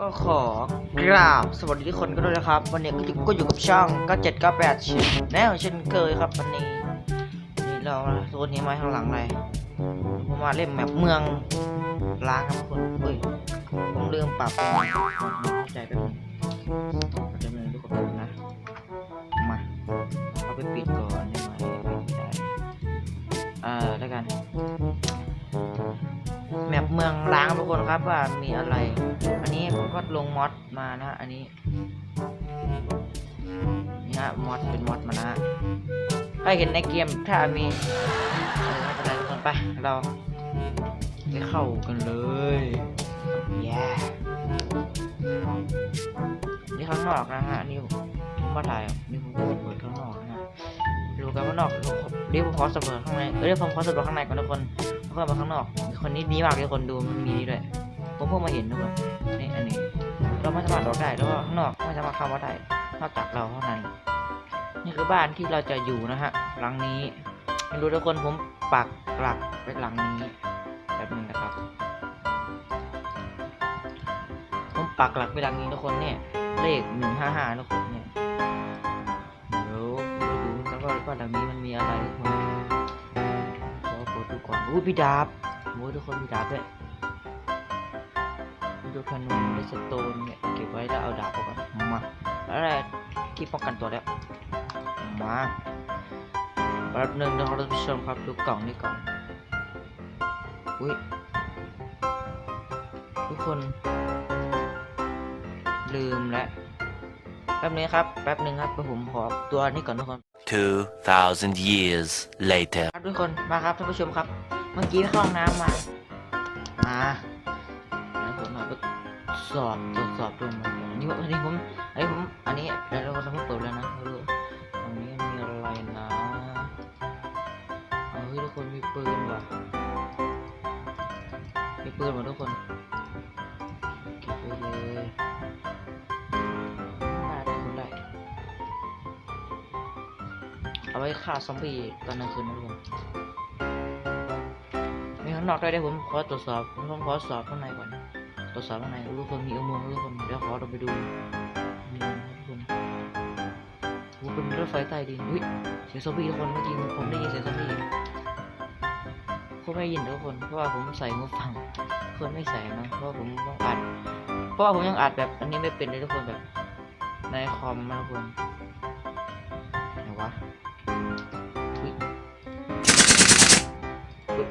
ก็ขอกราบสวัสดีทุกคนกันด้วยนะครับ วันนี้ก็อยู่ก็อยู่กับช่อง9798ชินแนวเช่นเคยครับวันนี้วันนี้เราโซนนี้มาข้างหลังเลยผมมาเล่นแมปเมืองล้างครับทุกคนเฮ้ยผมลืมปรับปรุงเข้าใจแป๊บนึงเดี๋ยวนึงทุกคนนะมาเอาไปปิดก่อนได้ไหมปิดได้เอ่อแล้วกัน เมืองล้างทุกคนครับว่ามีอะไร อันนี้ผมก็ลงมอดมานะ อันนี้นี่ฮะมอดเป็นมอดมานะถ้าเห็นในเกมถ้ามีเออไม่เป็นไรทุกคนไปเราไปเข้ากันเลยแย่นี่ข้างนอกนะฮะนี่ผมมาถ่ายนี่ผมเปิดข้างนอกนะฮะดูกันว่านอกเดี๋ยวผมขอสำรวจข้างในเออเดี๋ยวผมขอสำรวจข้างในก่อนทุกคน แล้วก็มาข้างนอก คนนี้ดีมากเลยคนดูมันมีด้วยผมเพิ่งมาเห็นทุกคนนี่อันนี้ เราไม่สามารถออกได้แล้วก็ข้างนอกไม่สามารถเข้ามาได้นอกจากเราเท่านั้น นี่คือบ้านที่เราจะอยู่นะฮะหลังนี้ไม่รู้ทุกคนผมปักหลักไปหลังนี้แป๊บนึงนะครับ ผมปักหลักไปหลังนี้ทุกคนเนี่ยเลขหนึ่งห้าห้าทุกคนเนี่ยเดี๋ยวดูแล้วก็บ้านหลังนี้มันมีอะไรทุกคน ดดูก่อนอู้พี่ดาบโอ้ยทุกคนมีดาบด้วยดูธนูและสโตนเนี่ยเก็บไว้แล้วเอาดาบออกก่อนมาอะไรที่ป้องกันตัวแล้วมาแป๊บหนึงนะครับท่านผู้ชมครับดูกล่องนี่ก่อนอุ้ยทุกคน ลืมแล้วแป๊บนึงครับ แป๊บนึงครับผมขอตัวนี้ก่อนทุกคน2,000 years later. ทุกคนมาครับท่านผู้ชมครับ เมื่อกี้เข้าห้องน้ำมา มาแล้วผมมาทดสอบตรวจสอบดูมันอันนี้ผมอันนี้ผมอันนี้ผมอันนี้แล้วเราต้องเปิดแล้วนะดูตรงนี้มีอะไรนะเอาเฮ้ยทุกคนมีปืนว่ะมีปืนว่ะทุกคน เอาไว้ฆ่าซอมบี้ตอนกลางคืนนะทุกคนมีข้างนอกด้วยได้ผมขอตรวจสอบผมขอสอบข้างในก่อนตรวจสอบข้างในทุกคนมีอุโมงค์ทุกคนเดี๋ยวขอเราไปดูมีทุกคนโอ้เป็นรถไฟใต้ดินอุ้ยเสียงซอมบี้ทุกคนเมื่อกี้ผมได้ยินเสียงซอมบี้ผมไม่ยินทุกคนเพราะว่าผมใส่หูฟังคนไม่ใส่นะเพราะว่าผมต้องอัดเพราะว่าผมยังอัดแบบอันนี้ไม่เป็นเลยทุกคนแบบในคอมนะทุกคน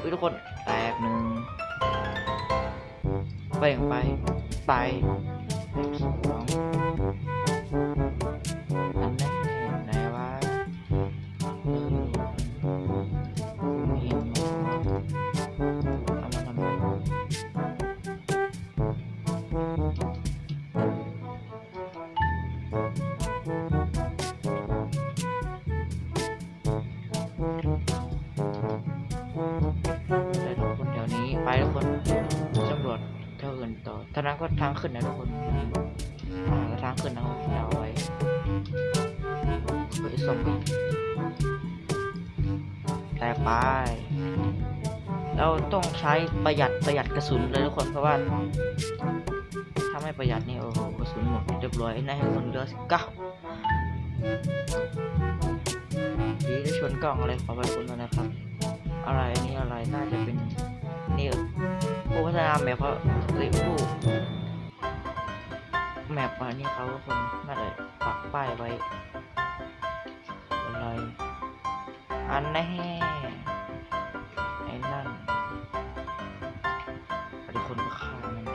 อุ้ยทุกคนแตกหนึ่งเป่งไป ไป ก็ทางขึ้นนะทุกคนอ่าทางขึ้นนะครับเอาไว้เฮ้ยสมบีแต่ไปเราต้องใช้ประหยัดประหยัดกระสุนเลยทุกคนเพราะว่าถ้าไม่ประหยัดนี่โอ้โหกระสุนหมดเรียบร้อยนะให้คนเหลือสิบเก้าดีได้ชนกล้องอะไรขอไปคุณนะครับ อะไรนี่อะไรน่าจะเป็นนี่ ผู้พัฒนาแมปเขาหรือผู้แมปอันนี้เขาคนน่าจะปักป้ายไว้อะไรอันแน่ไอ้นั่นทุกคนก็ฆ่ามัน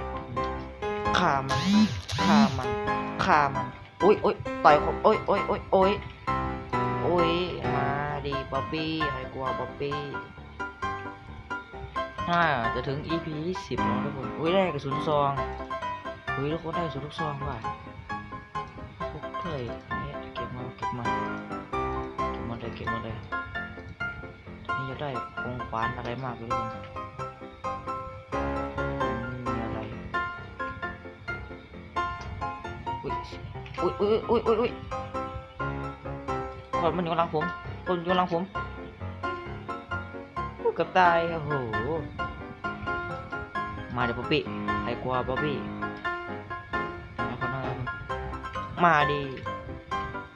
ฆ่ามันฆ่ามันฆ่ามันโอ้ยอุ้ยต่อยผมโอ้ยโอ้ยโอ้ยโอ้ยโอ้ยมาดีบ๊อบบี้ใครกลัวบ๊อบบี้ น่าจะถึง EP 10แล้วทุกคนอุ้ยได้กระสุนซองอุ้ยทุกคนได้กระสุนลูกซองว่ะพวกเถยนี่เก็บมาเก็บมาเก็บมาเลยเก็บมาเลยนี่จะได้องขวานอะไรมากเลยทุกคนอุ้ยอุ้ยอุ้ยอุ้ยอุ้ยคนมันอยู่หลังผมคนอยู่หลังผม กับตายโอ้โหมาเดี๋ยวป๊อปปี้ใครกลัวป๊อปปี้มาดิ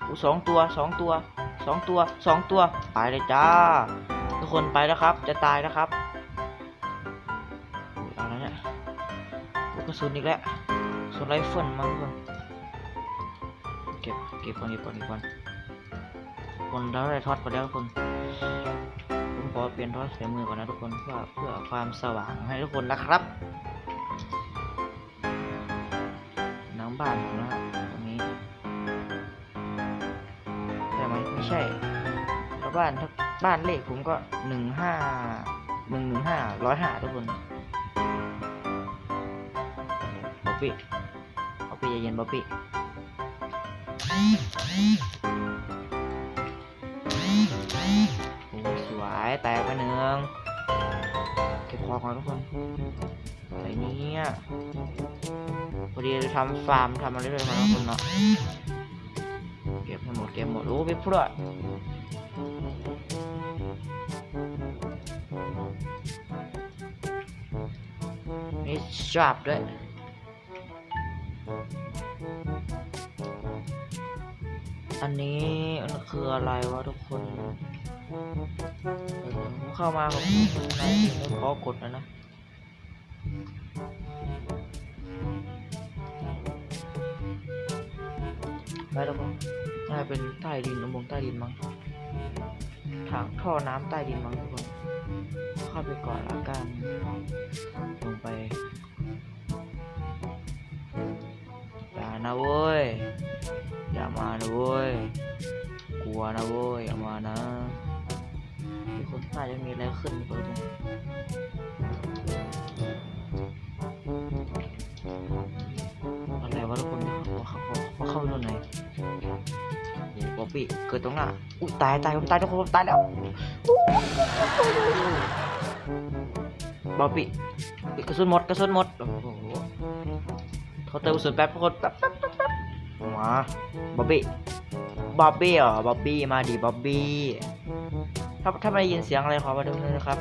อู้สองตัวสองตัวสองตัวสองตัวไปเลยจ้า ทุกคนไปแล้วครับ จะตายแล้วครับเอาแล้วเนี่ยลูกระสุนอีกแล้วกระสุนไรเฟิลมาทุกคนเก็บเก็บก่อนเก็บก่อนเก็บก่อนคนแล้วได้ทอดไปแล้วทุกคน ขอเปลี่ยนทอดใส่มือก่อนนะทุกคนเพื่อเพื่อความสว่างให้ทุกคนนะครับน้ำบ้านผมนะตรงนี้ใช่ไหมไม่ใช่แล้วบ้านถ้าบ้านเลขผมก็หนึ่งห้าหนึ่งหนึ่งห้าร้อยห้าทุกคนบ๊อบบี้บ๊อบบี้ใจเย็นบ๊อบบี้ แตกไปหนึ่งเก็บของก่อนทุกคนอะไรนี้พอดีจะทำฟาร์มทำอะไรด้วยกันทุกคนเนาะเก็บให้หมดเก็บหมดโอ้พี่พรวดมีชอบด้วยอันนี้มันคืออะไรวะทุกคน ผมเข้ามาผมในไม่ขอกดนะนะไปแล้วก็น่าจะเป็นใต้ดินอุโมงค์ใต้ดินมั้งทางท่อน้ำใต้ดินมั้งทุกคนเข้าไปก่อนละกันลงไปอย่านะเว้ยอย่ามานะเว้ยกลัวนะเว้ยอย่ามานะ ทุกคนน่าจะมีอะไรขึ้นเปิดอะไรวะทุกคนเขาเขาเขาเข้าไปตรงไหนโอ้ป๊อปปี้เกิดตรงหน้าอุ้ยตายตายผมตายทุกคนผมตายแล้วบ๊อบบี้กระสุนหมดกระสุนหมดโอ้โหเขาเติมกระสุนแป๊บทุกคนแป๊บแป๊บแป๊บแป๊บมาบอบบี้บ๊อบบี้เหรอบ๊อบบี้มาดิบ๊อบบี้ ถ้าถ้าไม่ได้ยินเสียงอะไรขอมาดูด้วยนะครับ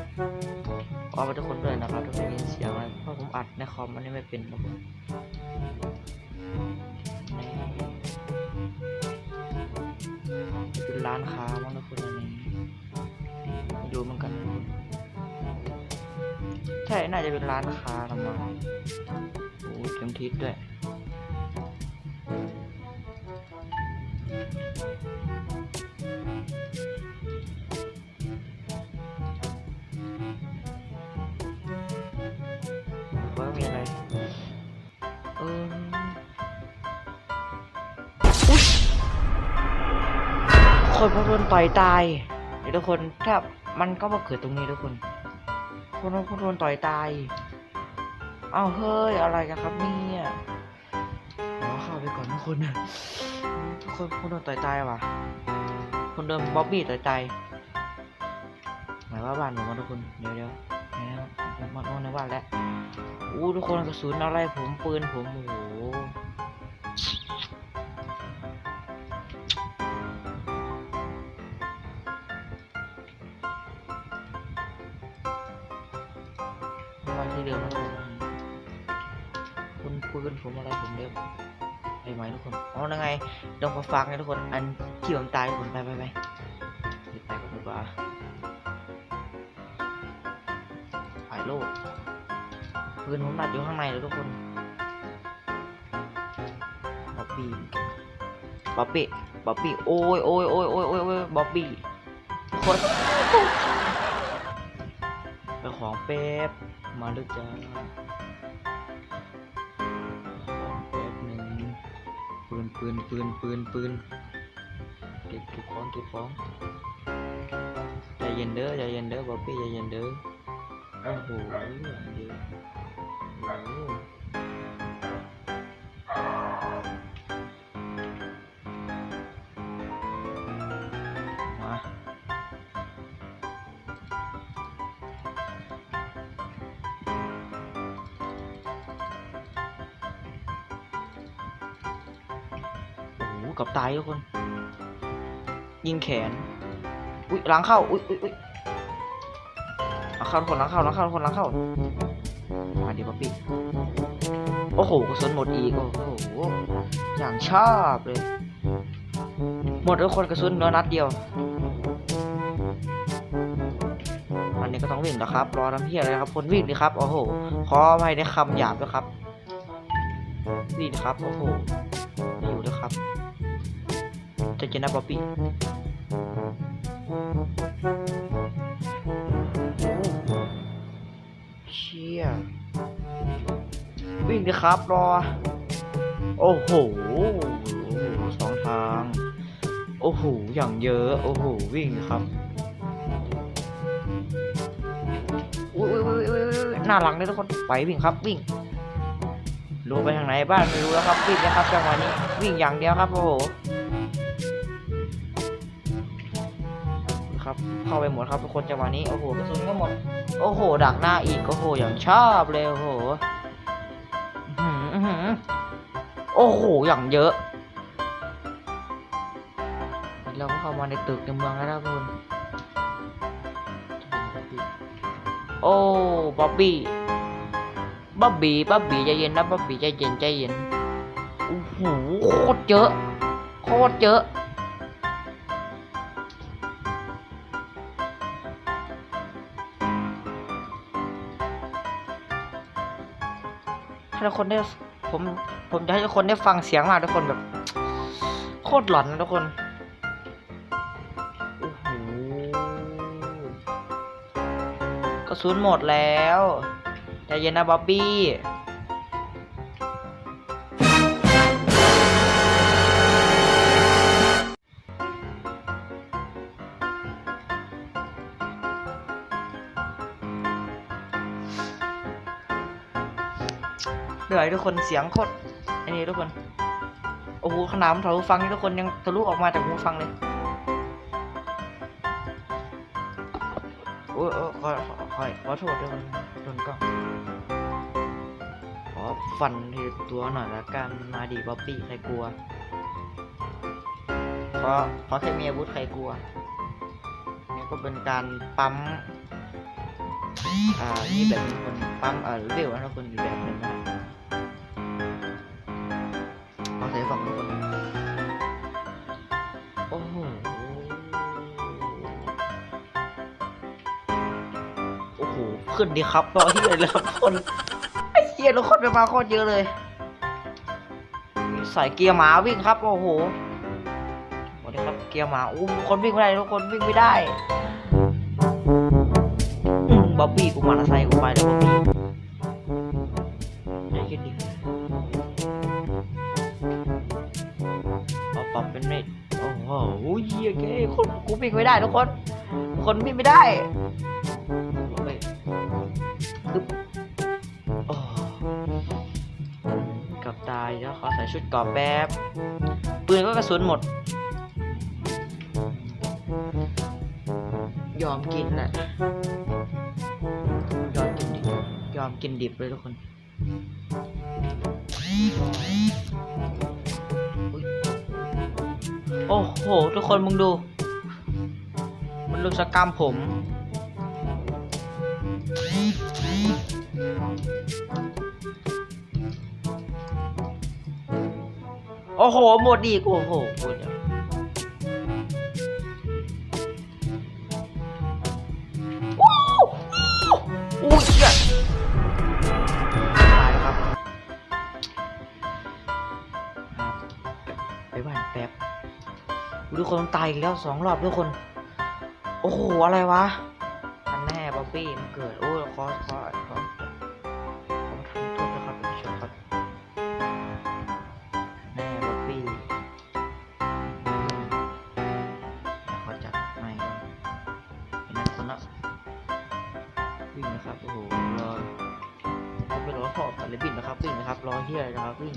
ขอมาทุกคนด้วยนะครับถ้าไม่ได้ยินเสียงอะไรเพราะผมอัดในคอมมันไม่เป็นครับผมเป็นร้านค้ามั้งทุกคนอันนี้ไม่รู้เหมือนกันใช่ น่าจะเป็นร้านค้าละมั้งโอ้ยเข็มทิศด้วย คนพอโดนต่อยตายเดี๋ยวทุกคนถ้ามันก็มาเกิดตรงนี้ทุกคน คนพอโดนต่อยตาย เอ้าเฮ้ยอะไรกันครับเนี่ยขอเข้าไปก่อนทุกคนนะทุกคนคนโดนต่อยตายว่ะ คนโดนบ๊อบบี้ต่อยตายหมายว่าบ้านผมมาทุกคนเดี๋ยวเดี๋ยวนะผมมาโน่นในบ้านแล้วอู้ทุกคนกระสุนอะไรผมปืนผมโอ้โห มาที่เดิมนะทุกคนคุณปืนผมอะไรผมเดิมไปไหมทุกคนเอายังไงเดี๋ยวขอฝากนะทุกคน อันที่ผมตายทุกคนไปไปไปเดี๋ยวไปก่อนดีกว่าถ่ายโลกปืนผมหนัดอยู่ข้างในเลยทุกคนบ๊อบบี้บ๊อบบี้บ๊อบบี้โอ้ยโอ้ยโอ้ยโอ้ยโอ้ยโอ้ยบ๊อบบี้คนไปของเป๊ป มาด้วยจ้าของแป๊บหนึ่งปืนปืนปืนปืนปืนเก็บเก็บของเก็บของใจเย็นเด้อใจเย็นเด้อบ๊อบบี้ใจเย็นเด้อโอ้โหอย่างเดียวโอ้โายทุกคน ยิงแขน อุ้ยล้างเข้า อุ้ยอุ้ยอุ้ยล้างเข้าทุกคนล้างเข้าล้างเข้าทุกคนล้างเข้ามาดิป๊อปปี้โอ้โหกระสุนหมดอีก โอ้โห อย่างชอบเลย หมดทุกคนกระสุนเหลือนัดเดียว อันนี้ก็ต้องวิ่งนะครับ รอน้ำเพียอะไรครับคนวิ่งดิครับ โอ้โห ขออภัยในคำหยาบด้วยครับวิ่งครับ โอ้โห ไม่อยู่ด้วครับ ใจะเจนนะบ๊อบบี้เชี่ยวิ่งดิครับรอ โอ้โหสองทาง โอ้โห อย่างเยอะ โอ้โห วิ่งครับอุ้ยอุ้ยอุ้ยอุ้ยหน้าหลังเลยทุกคน ไปวิ่งครับ วิ่งรู้ไปทางไหนบ้านไม่รู้แล้วครับ วิ่งนะครับจังหวะนี้ วิ่งอย่างเดียวครับ โอ้โห ครับ เข้าไปหมดครับทุกคนจังหวะนี้ โอ้โหกระสุนก็หมด โอ้โห ดักหน้าอีก โอ้โห อย่างชอบเลย โอ้โหโอ้โห อย่างเยอะเราก็เข้ามาในตึกในเมืองแล้วนะทุกคนโอ้บ๊อบบี้บ๊อบบี้บ๊อบบี้ใจเย็นนะบ๊อบบี้ใจเย็นใจเย็นโอ้โหโคตรเยอะโคตรเยอะ ทุกคนได้ผมผมจะให้ทุกคนได้ฟังเสียงมากทุกคนแบบ โคตรหลอนนะทุกคนโอ้โหกระสุนหมดแล้วใจเย็นนะบ๊อบบี้ ทุกคนเสียงโคตรอ้นี่ทุกคนโอ้โหขนาดผมถอดหูฟังนี่ทุกคนยังทะลุออกมาจากหูฟังเลยโอ้ยโอ้ยขอขอขอขอโทษด้วยมันโดนกล้องขอฟันทีตัวหน่อยละกันมาดีบ๊อบบี้ใครกลัวเพราะเพราะแค่มีอาวุธใครกลัวนี่ก็เป็นการปั๊มอ่านี่แบบคนปั๊มเอ่อเร็วนะทุกคนอีกแบบนึงนะ เอาใส่ฝั่งทุกคนโอ้โหโอ้โหขึ้นดีครับรอที่เลยเลยครับทุกคนไอ้เหี้ยทุกคนไปมาโคตรเยอะเลยใส่เกียร์หมาวิ่งครับ โอ้โหสวัสดีครับเกียร์หมาอู้คนวิ่งไม่ได้ทุกคนวิ่งไม่ได้อืมบ๊อบบี้กูมาละไซค์กูไปแล้วบ๊อบบี้ วิ่งไม่ได้ทุกคนคนวิ่งไม่ได้ปึ๊บกับตายแล้วขอใส่ชุดกรอบแป๊บปืนก็กระสุนหมด ยอมกินแหละยอมกินดิบยอมกินดิบเลยทุกคนโอ้โห ทุกคนมึงดู ลุมสกรรมผม โอ้โห หมดอีก โอ้โหหมดแล้วโอ้โหอู้เชี่ยตายแล้วครับไปบ้านแป๊บทุกคนตายอีกแล้วสองรอบทุกคน โอ้โห อะไรวะ มันแน่บ๊อบบี้มันเกิด โอ้ยขอขอขอขอทำโทษนะครับท่านผู้ชมครับแน่บ๊อบบี้อืมขอจัดไม่ก่อนเป็นนักคนละวิ่งนะครับ โอ้โหรอผมไปรอพ่อกับเลยวิ่งนะครับวิ่งนะครับรอเฮียนะครับวิ่ง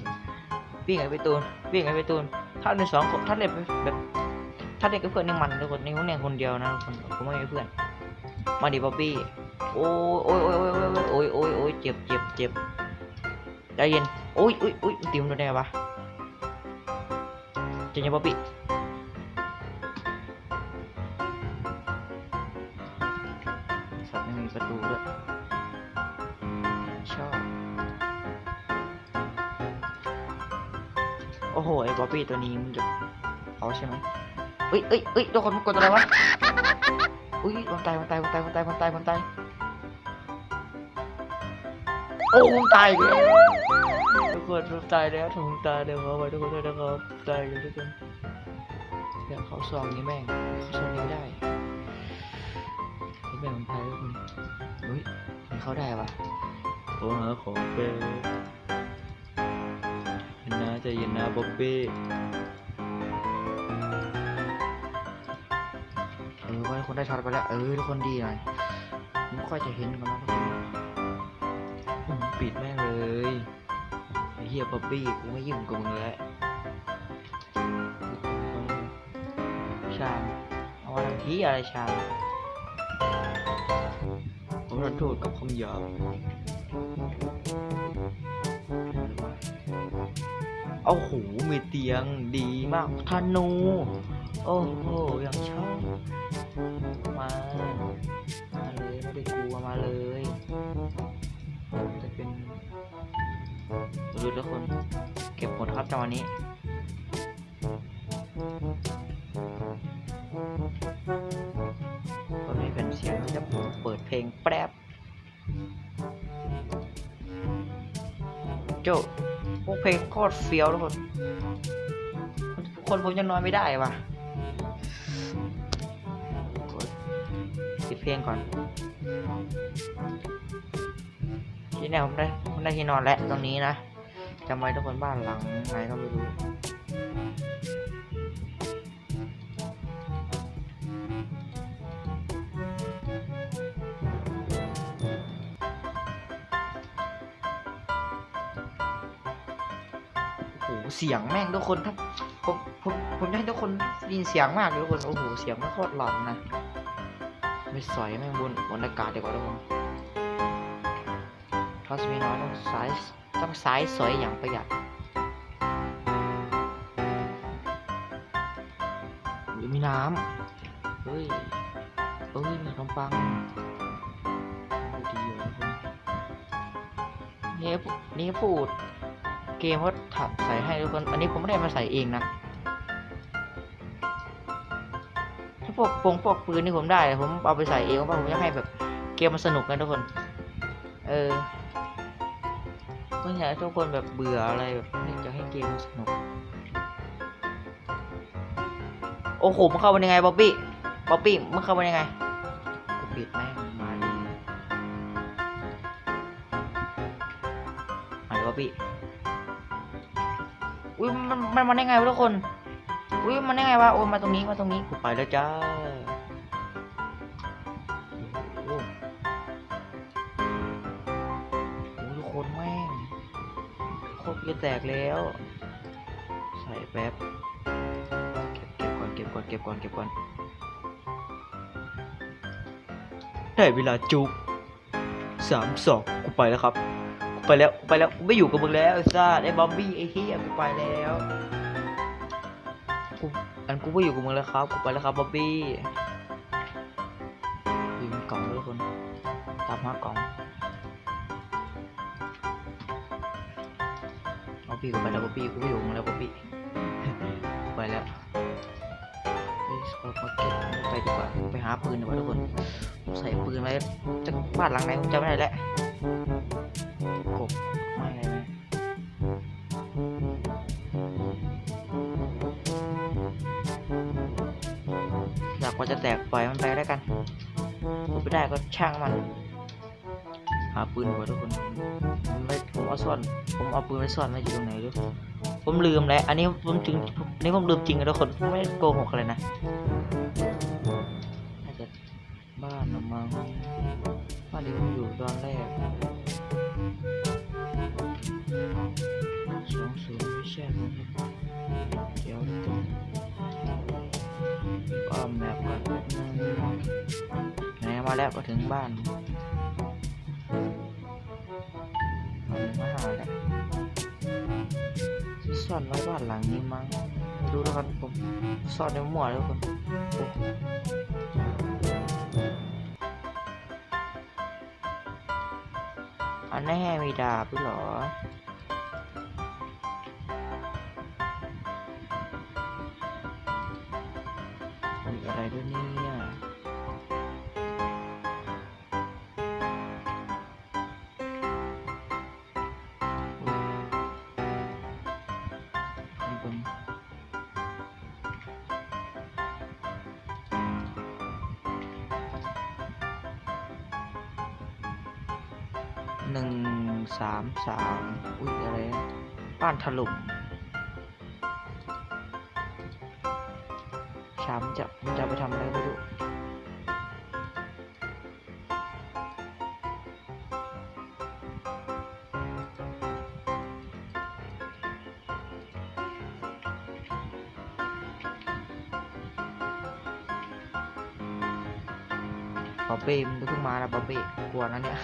วิ่งไอ้ไปตูนวิ่งไอ้ไปตูนถ้าในสองคนถ้าเล่นแบบ ถ้าเล่นกับเพื่อนนี่มันทุกคนนี่ผมเล่นคนเดียวนะทุกคนผมไม่มีเพื่อน มาดิบ๊อบบี้โอ้ยโอ้ยโอ้ยโอ้ยโอ้ยโอ้ยโอ้ยเจ็บเจ็บเจ็บใจเย็นโอ้ยโอ้ยโอ้ยติมโดนได้ไงวะจเย็นบ๊อบบี้สัตว์ไม่มีประตูด้วยชอบโอ้โหไอ้บ๊อบบี้ตัวนี้มันจะเอาใช่ไหม อ้ยเอ้ยเอ้ยทุกคนมันกดอะไรวะอุ้ยมันตายมันตายมันตายมันตายมันตายมันตายโอ้มันตายอีกแล้วทุกคนมันตายแล้วถุงตายเดี๋ยวเอาไว้ทุกคนด้วยนะครับตายเลยทุกคนเดี๋ยวเขาซองนี้แม่งเขาซองนี้ไม่ได้เขาแบ่งมันตายทุกคนเฮ้ยมันเข้าได้ปะโอ้หาของเป็นเย็นนะใจเย็นนะบ๊อบบี้ คนได้ช็อตไปแล้ว เออทุกคนดีหน่อยไม่ค่อยจะเห็นกันนะทุกคนปิดแม่งเลยไอ้เฮียบ๊อบบี้กูไม่ยุ่งกับมึงแล้วชามเอามาทำที่อะไรชามผมขอโทษกับคำหยาบโอ้โหมีเตียงดีมากธนูโอ้โหอยังชอบ มาเลยไม่ได้กลัวมาเลยจะเป็นดูทุกคน เก็บหมดครับจังหวะนี้ก็ไม่เป็นเสียงจะเปิดเพลงแป๊บโจพวกเพลงโคตรเฟี้ยวทุกคน คนผมยังนอนไม่ได้ว่ะ ปิดเพลงก่อนที่แนวผมได้ผมได้ที่นอนแล้วตรงนี้นะจำไว้ทุกคนบ้านหลังไหนก็ไม่รู้โอ้โหเสียงแม่งทุกคนถ้าผมผมผมจะให้ทุกคนได้ยินเสียงมากเลยทุกคนโอ้โหเสียงไมันโคตรหลอนนะ ไม่สอยแม่งบนบนอากาศดีกว่าทุกคนทอสมีน้อยต้องสายต้องสายสอยอย่างประหยัดอุ๊ยมีน้ำเฮ้ยเอ้ยมีขนมปังดีเลยทุกคนนี่นี่พูด เกมเขาถัดใส่ให้ทุกคน อันนี้ผมไม่ได้มาใส่เองนะ พวกปงพวกปืนนี่ผมได้ ผมเอาไปใส่เองเพราะผมอยากให้แบบเกมมันสนุกกันทุกคน เออไม่อยากให้ทุกคนแบบเบื่ออะไรแบบนี้จะให้เกมมันสนุก โอ้โหมันเข้ามายังไงบ๊อบบี้บ๊อบบี้มันเข้ามายังไงกูปิดแม่งมาดีมาดิบ๊อบบี้อุ้ยมันมันมาได้ไงวะทุกคน อุ้ยมันได้ไงวะโอ้มาตรงนี้มาตรงนี้กูไปแล้วจ้าโอ้โหโอ้ยทุกคนแม่งโคตรจะแตกแล้ว ใส่แป๊บเก็บเก็บก่อนเก็บก่อนเก็บก่อนเก็บก่อนได้เวลาจุกสามสองกูไปแล้วครับ กูไปแล้วกูไปแล้วกูไม่อยู่กับมึงแล้วไอ้ซ่าไอ้บอมบี้ไอ้เฮียกูไปแล้ว กูอันกูไม่อยู่กับมึงแล้วครับกูไปแล้วครับบ๊อบบี้ยิงกล่องด้วยทุกคนตามหากล่องบ๊อบบี้กูไปแล้วบ๊อบบี้กูไม่อยู่กับมึงแล้วบอบบี้กูไปแล้วไปสปอร์ตมาเก็ตไปดีกว่าไปหาปืนดีกว่าทุกคนใส่ปืนไว้จะบ้านหลังไหนผมจำไม่ได้แล้ว แตกปล่อยมันไปแล้วกันพูดไม่ได้ก็ช่างมัน หาปืนดีกว่าทุกคนผมไม่ผมเอาซ่อน ผมเอาปืนไปซ่อนไว้อยู่ตรงไหนด้วยผมลืมแล้ว อันนี้ผมถึงอันนี้ผมลืมจริงนะทุกคนผมไม่โกหกเลยนะน่าจะบ้านละมั้งบ้านที่ผมอยู่ตอนแรกสองศูนย์ไม่ใช่เดี๋ยวต้อง อ้อมแมปก่อนแป๊บไหนมาแล้วมาถึงบ้านมาถึงมาหาแล้วซ่อนไว้บ้านหลังนี้มั้งไม่รู้แล้วครับผมซ่อนในหมวดแล้วคนอันแน่มีดาบหรอ ด้วยเนี่ยหนึ่งสามสามอุ้ยอะไรบ้านถล่ม จะมันจะไปทำอะไรไม่รู้ป๊อปปี้มันเพิ่งมาแล้วป๊อปปี้กลัวนะเนี่ย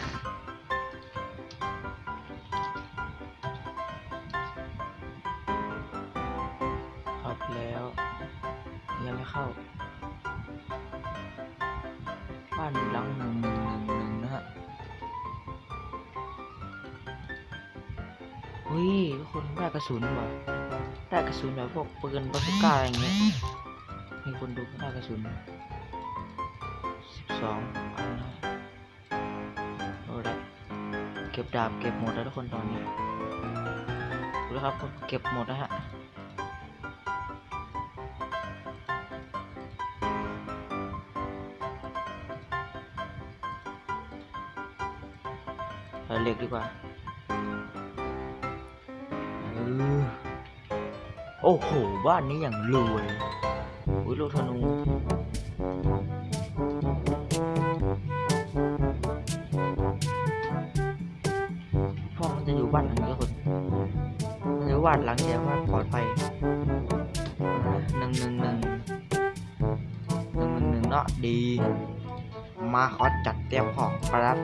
เข้า บ้านหลังหนึ่งหนึ่งหนึ่งนะฮะเฮ้ยทุกคนได้กระสุนว่ะได้กระสุนแบบพวกปืนบาซูก้าอะไรอย่างเงี้ยมีคนดูได้กระสุนสิบสองอันนะโอ้ละเก็บดาบเก็บหมดแล้วทุกคนตอนนี้ดูแล้วครับเก็บหมดนะฮะ เหล็กดีกว่าโอ้โห บ้านนี้อย่างรวยอุ้ยลูกธนูพ่อมันจะอยู่บ้านหลังนี้คนมันจะอยู่าหลังเดียวว่าปลอดภัยหนึ่งหนึ่งหนึ่งหนึ่งหนึ่งหนึ่งเนาะดี มาขอจัดเตรียมของครับ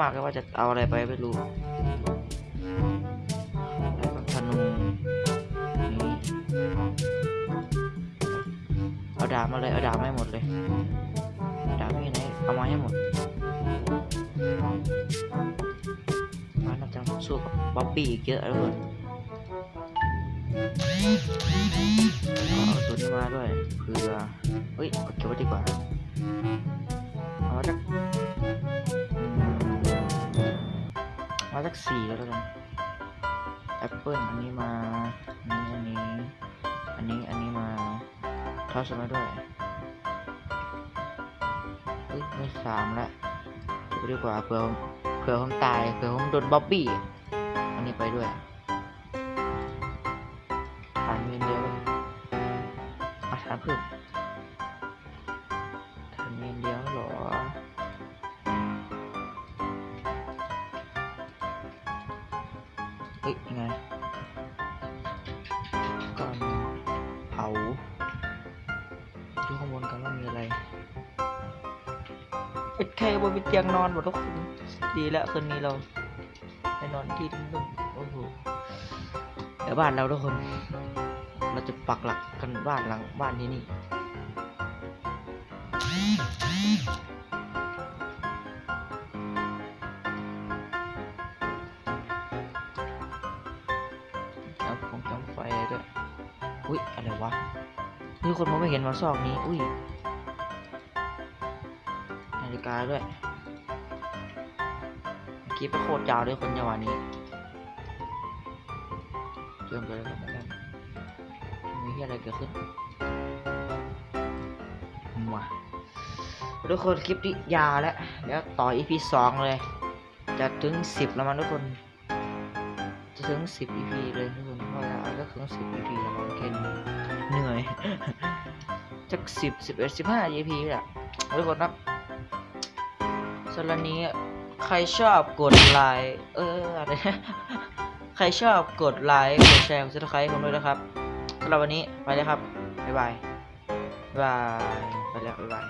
มากเลยว่าจะเอาอะไรไปไม่รู้ธนูเอาดาบมาเลยเอาดาบให้หมดเลยดาบมีไหนเอามาให้หมดมาน่าจะสู้กับบ๊อบบี้อีกเยอะแล้วเลยก็เอาตัวนี้มาด้วยเผื่อเฮ้ยเอเก็บไว้ดีกว่าเอามาจาก มาสักสี่แล้วกันแอปเปิลอันนี้มาอันนี้ อันนี้ อันนี้ อันนี้มาทอสมาด้วยเฮ้ยไม่สามละเก็บไว้ดีกว่าเผื่อเผื่อผมตายเผื่อผมโดนบ๊อบบี้ อันนี้ไปด้วย ฮ้ยไงก่อนเผาดูข้างบนกันว่ามีอะไรเอ็ดแค่บนมีเตียงนอนหมดทุกคนดีแล้วคืนนี้เราไปนอนที่นุ่มโอ้โหเดี๋ยวบ้านเราทุกคน เราจะปักหลักกันบ้านหลังบ้านที่นี่ คนมองไม่เห็นมาซอกนี้ อุ้ย นาฬิกาด้วยเมื่อกี้ไปโคตรยาวเลยคนจังหวะนี้เริ่มไปแล้วกันนะครับมีอะไรเกิดขึ้นมาทุกคนคลิปนี้ยาวแล้วเดี๋ยวต่อ EP สองเลย จะถึงสิบแล้วมันทุกคน จะถึงสิบ EP เลยทุกคนเพราะว่าก็ถึงสิบ EP แล้วมันแค่นี้เหนื่อย จากสิบสิบเอ็ดสิบห้า EP แหละทุกคนครับสำหรับนี้ใครชอบกดไลค์เอออะไรนะใครชอบกดไลค์กดแชร์กดซับสไครต์ผมด้วยนะครับสำหรับวันนี้ไปเลยครับบ๊ายบายบายบายไปแล้วบ๊ายบาย